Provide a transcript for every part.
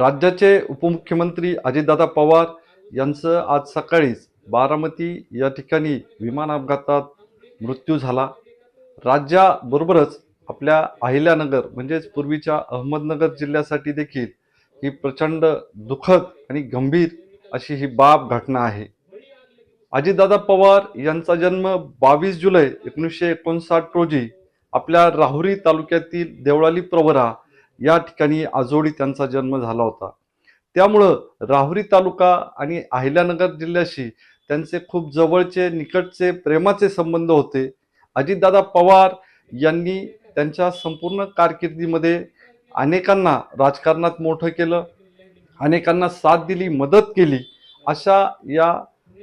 राज्याचे उपमुख्यमंत्री अजितदादा पवार यांचं आज सकाळीच बारामती या ठिकाणी विमान अपघातात मृत्यू झाला. राज्याबरोबरच आपल्या अहिल्यानगर म्हणजेच पूर्वीच्या अहमदनगर जिल्ह्यासाठी देखील ही प्रचंड दुःखद आणि गंभीर अशी ही बाब घटना आहे. अजितदादा पवार यांचा जन्म बावीस जुलै एकोणीसशे एकोणसाठ रोजी आपल्या राहुरी तालुक्यातील देवळाली प्रवरा या ठिकाणी आजोळी त्यांचा जन्म झाला होता. त्यामुळं राहुरी तालुका आणि अहिल्यानगर जिल्ह्याशी त्यांचे खूप जवळचे निकटचे प्रेमाचे संबंध होते. अजितदादा पवार यांनी त्यांच्या संपूर्ण कारकिर्दीमध्ये अनेकांना राजकारणात मोठं केलं अनेकांना साथ दिली मदत केली. अशा या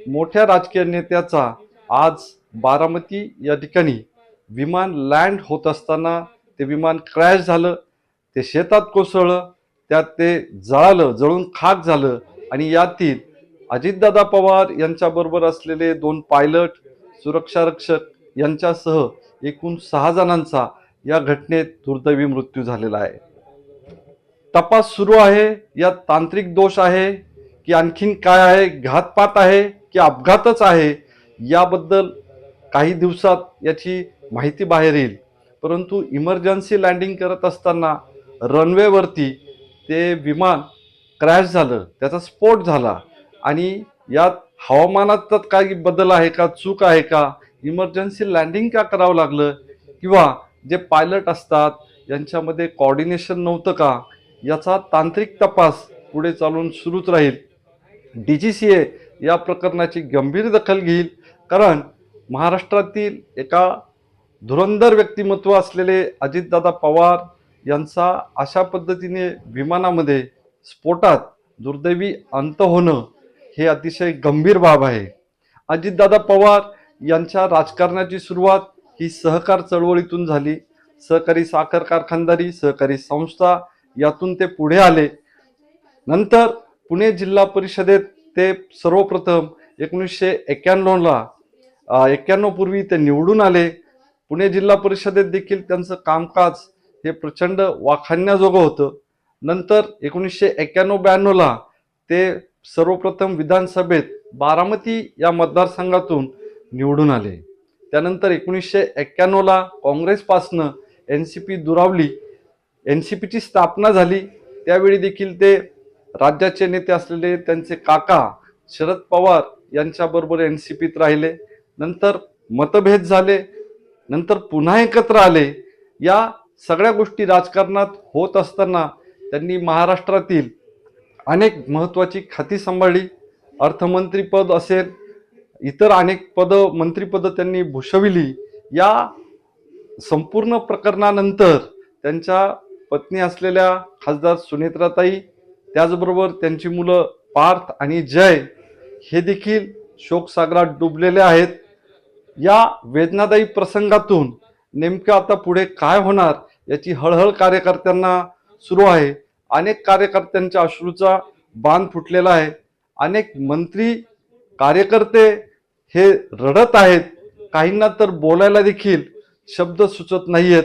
मोठ्या राजकीय नेत्याचा आज बारामती या ठिकाणी विमान लँड होत असताना ते विमान क्रॅश झालं. ते शेतात कोसळलं त्यात ते जळालं जळून खाक झालं आणि यातील अजितदादा पवार यांच्याबरोबर असलेले दोन पायलट सुरक्षारक्षक यांच्यासह एकूण सहा जणांचा या घटनेत दुर्दैवी मृत्यू झालेला आहे. तपास सुरू आहे यात तांत्रिक दोष आहे की आणखीन काय आहे घातपात आहे की अपघातच आहे याबद्दल काही दिवसात याची माहिती बाहेर येईल. परंतु इमर्जन्सी लँडिंग करत असताना रनवेवरती ते विमान क्रॅश झालं. त्याचा स्फोट झाला. आणि यात हवामानात काही बदल आहे का चूक आहे का इमर्जन्सी लँडिंग का करावं लागलं? किंवा जे पायलट असतात यांच्यामध्ये कॉर्डिनेशन नव्हतं का? याचा तांत्रिक तपास पुढे चालून सुरूच राहील. डी जी सी ए या प्रकरणाची गंभीर दखल घेईल. कारण महाराष्ट्रातील एका धुरंधर व्यक्तिमत्व असलेले अजितदादा पवार यांचा अशा पद्धतीने विमानामध्ये स्फोटात दुर्दैवी अंत होणं हे अतिशय गंभीर बाब आहे. अजितदादा पवार यांच्या राजकारणाची सुरुवात ही सहकार चळवळीतून झाली. सहकारी साखर कारखानदारी सहकारी संस्था यातून ते पुढे आले. नंतर पुणे जिल्हा परिषदेत ते सर्वप्रथम एकोणीसशे एक्क्याण्णवला एक्क्याण्णव पूर्वी ते निवडून आले. पुणे जिल्हा परिषदेत देखील त्यांचं कामकाज हे प्रचंड वाखाणण्याजोगं होतं. नंतर एकोणीसशे एक्क्याण्णव ब्याण्णवला ते सर्वप्रथम विधानसभेत बारामती या मतदारसंघातून निवडून आले. त्यानंतर एकोणीसशे एक्क्याण्णवला काँग्रेसपासनं एन सी पी दुरावली एन सी पीची स्थापना झाली. त्यावेळी देखील ते राज्याचे नेते असलेले त्यांचे काका शरद पवार यांच्याबरोबर एन सी पीत राहिले. नंतर मतभेद झाले. नंतर पुन्हा एकत्र आले. या सगळ्या गोष्टी राजकारणात होत असताना त्यांनी महाराष्ट्रातील अनेक महत्त्वाची खाती सांभाळली. अर्थमंत्रीपद असेल इतर अनेक पद मंत्रिपदं त्यांनी भूषविली. या संपूर्ण प्रकरणानंतर त्यांच्या पत्नी असलेल्या खासदार सुनेत्राताई त्याचबरोबर त्यांची मुलं पार्थ आणि जय हे देखील शोकसागरात डुबलेले आहेत. या वेदनादायी प्रसंगातून नेमकं आता पुढे काय होणार? याची हळहळ कार्यकर्त्यांना सुरू आहे. अनेक कार्यकर्त्यांच्या अश्रूचा बांध फुटलेला आहे. अनेक मंत्री कार्यकर्ते हे रडत आहेत. काहींना तर बोलायला देखील शब्द सुचत नाहीयेत.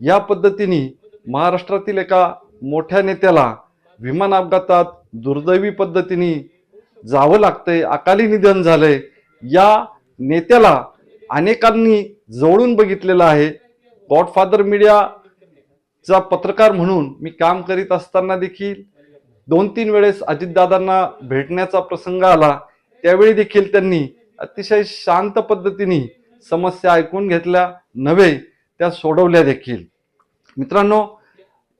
या पद्धतीने महाराष्ट्रातील एका मोठ्या नेत्याला विमान अपघातात दुर्दैवी पद्धतीने जावं लागतंय अकाली निधन झालंय. या नेत्याला अनेकांनी जवळून बघितलेलं आहे. गॉडफादर मीडिया चा पत्रकार म्हणून मी काम करीत असताना देखील दोन तीन वेळेस अजितदादांना भेटण्याचा प्रसंग आला. त्यावेळी देखील त्यांनी अतिशय शांत पद्धतीने समस्या ऐकून घेतल्या नव्हे त्या सोडवल्या देखील. मित्रांनो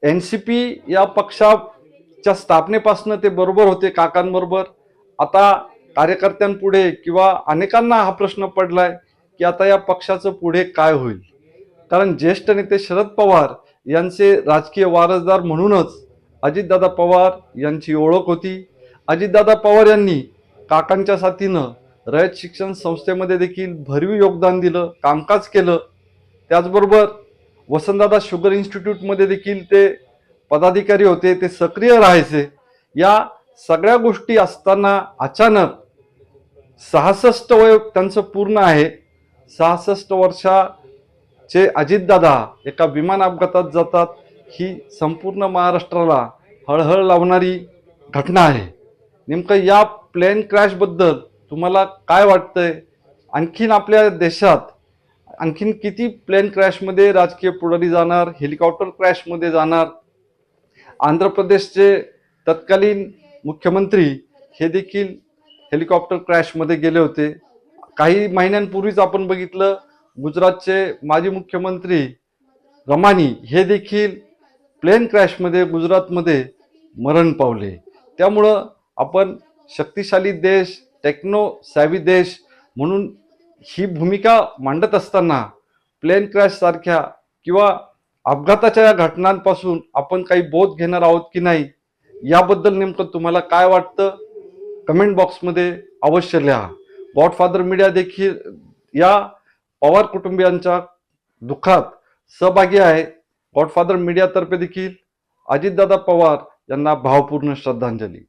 एन सी पी या पक्षाच्या स्थापनेपासून ते बरोबर होते काकांबरोबर. आता कार्यकर्त्यांपुढे किंवा अनेकांना हा प्रश्न पडलाय की आता या पक्षाचं पुढे काय होईल? कारण ज्येष्ठ नेते शरद पवार यांचे राजकीय वारसदार म्हणूनच अजितदादा पवार यांची ओळख होती. अजितदादा पवार यांनी काकांच्या साथीनं रयत शिक्षण संस्थेमध्ये देखील भरीव योगदान दिलं कामकाज केलं. त्याचबरोबर वसंतदादा शुगर इन्स्टिट्यूटमध्ये देखील ते पदाधिकारी होते ते सक्रिय राहायचे. या सगळ्या गोष्टी असताना अचानक सहासष्ट वय त्यांचं पूर्ण आहे. सहासष्ट वर्षा जे अजितदादा एका विमान अपघातात जातात ही संपूर्ण महाराष्ट्राला हळहळ लावणारी घटना आहे. नेमकं या प्लेन क्रॅशबद्दल तुम्हाला काय वाटतंय? आणखीन आपल्या देशात आणखीन किती प्लेन क्रॅशमध्ये राजकीय पुढारी जाणार हेलिकॉप्टर क्रॅशमध्ये जाणार? आंध्र प्रदेशचे तत्कालीन मुख्यमंत्री हे देखील हेलिकॉप्टर क्रॅशमध्ये गेले होते. काही महिन्यांपूर्वीच आपण बघितलं गुजरातचे माजी मुख्यमंत्री रमानी हे देखील प्लेन क्रॅशमध्ये गुजरातमध्ये मरण पावले. त्यामुळं आपण शक्तिशाली देश टेक्नो सॅवी देश म्हणून ही भूमिका मांडत असताना प्लेन क्रॅशसारख्या किंवा अपघाताच्या या घटनांपासून आपण काही बोध घेणार आहोत की नाही याबद्दल नेमकं तुम्हाला काय वाटतं? कमेंट बॉक्समध्ये अवश्य लिहा. गॉडफादर मीडिया देखील या पवार कुटुंबियांच्या दुःखात सहभागी आहे. गॉडफादर मीडियातर्फे देखील अजितदादा पवार यांना भावपूर्ण श्रद्धांजली.